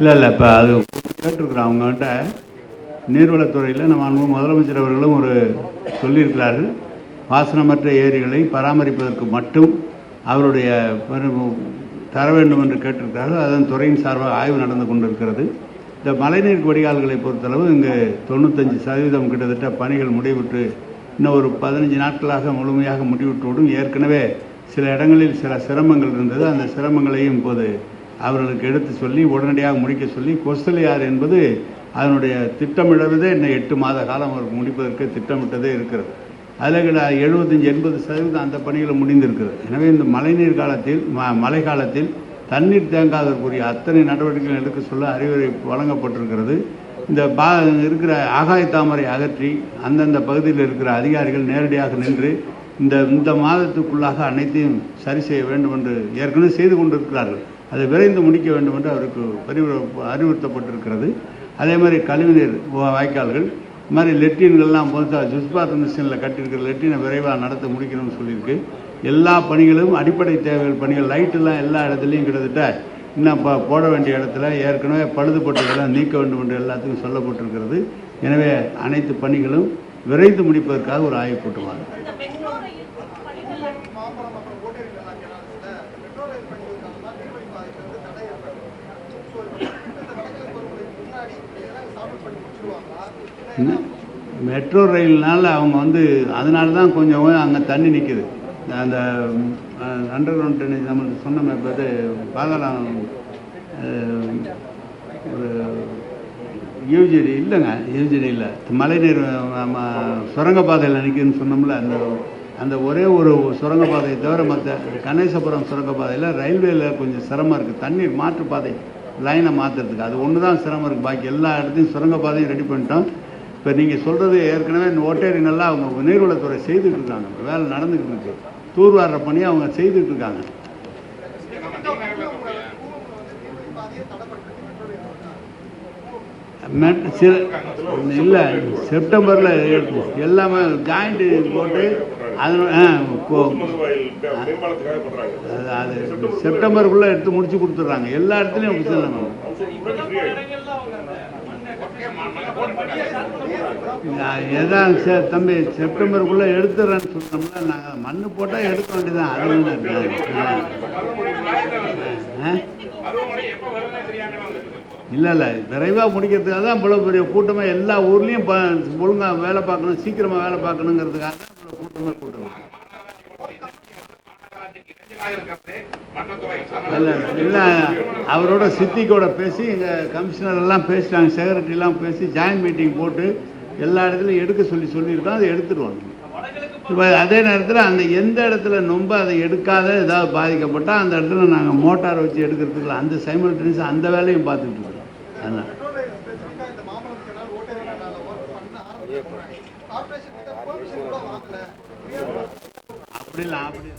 இல்லை இல்லை இப்போ அது கேட்டிருக்கிறோம் அவங்ககிட்ட நீர்வளத்துறையில் நம்ம அன்பு முதலமைச்சர் அவர்களும் ஒரு சொல்லியிருக்கிறார்கள். பாசனமற்ற ஏரிகளை பராமரிப்பதற்கு மட்டும் அவருடைய தர வேண்டும் என்று கேட்டிருக்கிறார்கள். அதன் துறையின் சார்பாக ஆய்வு நடந்து கொண்டிருக்கிறது. இந்த மழைநீர் வடிகால்களை பொறுத்தளவு இங்கு தொண்ணூத்தஞ்சு சதவீதம் கிட்டத்தட்ட பணிகள் முடிவுற்று இன்னும் ஒரு பதினஞ்சு நாட்களாக முழுமையாக முடிவுற்றோடும் ஏற்கனவே சில இடங்களில் சில சிரமங்கள் இருந்தது. அந்த சிரமங்களையும் இப்போது அவர்களுக்கு எடுத்து சொல்லி உடனடியாக முடிக்க சொல்லி கொஸ்தலையார் என்பது அதனுடைய திட்டமிடுவதே இன்னும் எட்டு மாத காலம் அவருக்கு முடிப்பதற்கு திட்டமிட்டதே இருக்கிறது. அதில் கிட்ட எழுபத்தஞ்சி எண்பது சதவீதம் அந்த பணிகள் முடிந்திருக்கிறது. எனவே இந்த மழைநீர் காலத்தில் ம மழை காலத்தில் தண்ணீர் தேங்காதற்குரிய அத்தனை நடவடிக்கைகள் எடுக்க சொல்ல அறிவுரை வழங்கப்பட்டிருக்கிறது. இந்த பா இருக்கிற ஆகாய தாமரை அகற்றி அந்தந்த பகுதியில் இருக்கிற அதிகாரிகள் நேரடியாக நின்று இந்த இந்த மாதத்துக்குள்ளாக அனைத்தையும் சரி செய்ய வேண்டும் என்று ஏற்கனவே செய்து கொண்டிருக்கிறார்கள். அதை விரைந்து முடிக்க வேண்டும் என்று அவருக்கு அறிவுறு அறிவுறுத்தப்பட்டிருக்கிறது. அதே மாதிரி கழிவுநீர் வாய்க்கால்கள் இது மாதிரி லெட்டின்கள்லாம் பொறுத்தா ஜுஸ்பாத் மிஷினில் கட்டியிருக்கிற லெட்டினை விரைவாக நடத்த முடிக்கணும்னு சொல்லியிருக்கு. எல்லா பணிகளும் அடிப்படை தேவைகள் பணிகள். லைட்டெல்லாம் எல்லா இடத்துலையும் கிட்டத்தட்ட இன்னும் இப்போ போட வேண்டிய இடத்துல ஏற்கனவே பழுதுபட்டதெல்லாம் நீக்க வேண்டும் என்று எல்லாத்துக்கும் சொல்லப்பட்டிருக்கிறது. எனவே அனைத்து பணிகளும் விரைந்து முடிப்பதற்காக ஒரு ஆய்வு கூட்டுவாங்க மெட்ரோ ரயில்னால அவங்க வந்து அதனால தான் கொஞ்சம் அங்கே தண்ணி நிற்குது அந்த அண்டர் கிரவுண்ட் ட்ரெயினேஜ் நம்ம சொன்னோமே இப்போ இது பாதாளம் ஒரு யூஜிடி இல்லைங்க யூஜிடி இல்லை. மழைநீர் நம்ம சுரங்கப்பாதையில் நிற்குதுன்னு சொன்னோம்ல அந்த அந்த ஒரே ஒரு சுரங்கப்பாதையை தவிர மற்ற கணேசபுரம் சுரங்கப்பாதையில் ரயில்வேல கொஞ்சம் சிரமம் இருக்குது தண்ணீர் மாற்றுப்பாதை லைனை மாற்றுறதுக்கு அது ஒன்று தான் சிரமம் இருக்குது பாக்கி எல்லா இடத்தையும் சுரங்கப்பாதையும் ரெடி பண்ணிட்டோம். இப்போ நீங்கள் சொல்கிறது ஏற்கனவே இந்த ஓட்டேரிங்கெல்லாம் அவங்க நீர்வளத்துறை செய்துட்டு இருக்காங்க வேலை நடந்துக்கிட்டு இருக்கு. தூர்வாடுற பணியை அவங்க செய்துட்டு இருக்காங்க சில இல்லை செப்டம்பரில் எல்லாமே ஜாயிண்ட் போட்டு ஆ, அது அது செப்டம்பருக்குள்ளே எடுத்து முடிச்சு கொடுத்துட்றாங்க. எல்லா இடத்துலையும் அப்படி சொல்லணும் எதான் சார் தம்பி செப்டம்பருக்குள்ளே எடுத்துறேன்னு சொன்னோம்னா நாங்கள் மண் போட்டால் எடுக்க வேண்டியதான் அது ஆ. இல்லை இல்லை விரைவாக முடிக்கிறதுக்காக தான் இவ்வளோ பெரிய கூட்டமாக எல்லா ஊர்லேயும் ப ஒழுங்காக வேலை பார்க்கணும் சீக்கிரமாக வேலை பார்க்கணுங்கிறதுக்காக தான் இவ்வளோ கூட்டமாக கூட்டணும் இல்லை இல்லை அவரோட சித்திக்கோட பேசி எங்கள் கமிஷனர் எல்லாம் பேசிட்டாங்க செக்ரட்டரிலாம் பேசி ஜாயின்ட் மீட்டிங் போட்டு எல்லா இடத்துலையும் எடுக்க சொல்லி சொல்லியிருக்கோம் அதை எடுத்துருவாங்க இப்போ அதே நேரத்தில் அந்த எந்த இடத்துல நொம்ப அதை எடுக்காத ஏதாவது பாதிக்கப்பட்டால் அந்த இடத்துல நாங்கள் மோட்டார் வச்சு எடுக்கிறதுக்குள்ள அந்த சைமல்டேனியஸ் அந்த வேலையும் பார்த்துட்டு இருக்கோம். அதனால். அப்படி இல்லை அப்படி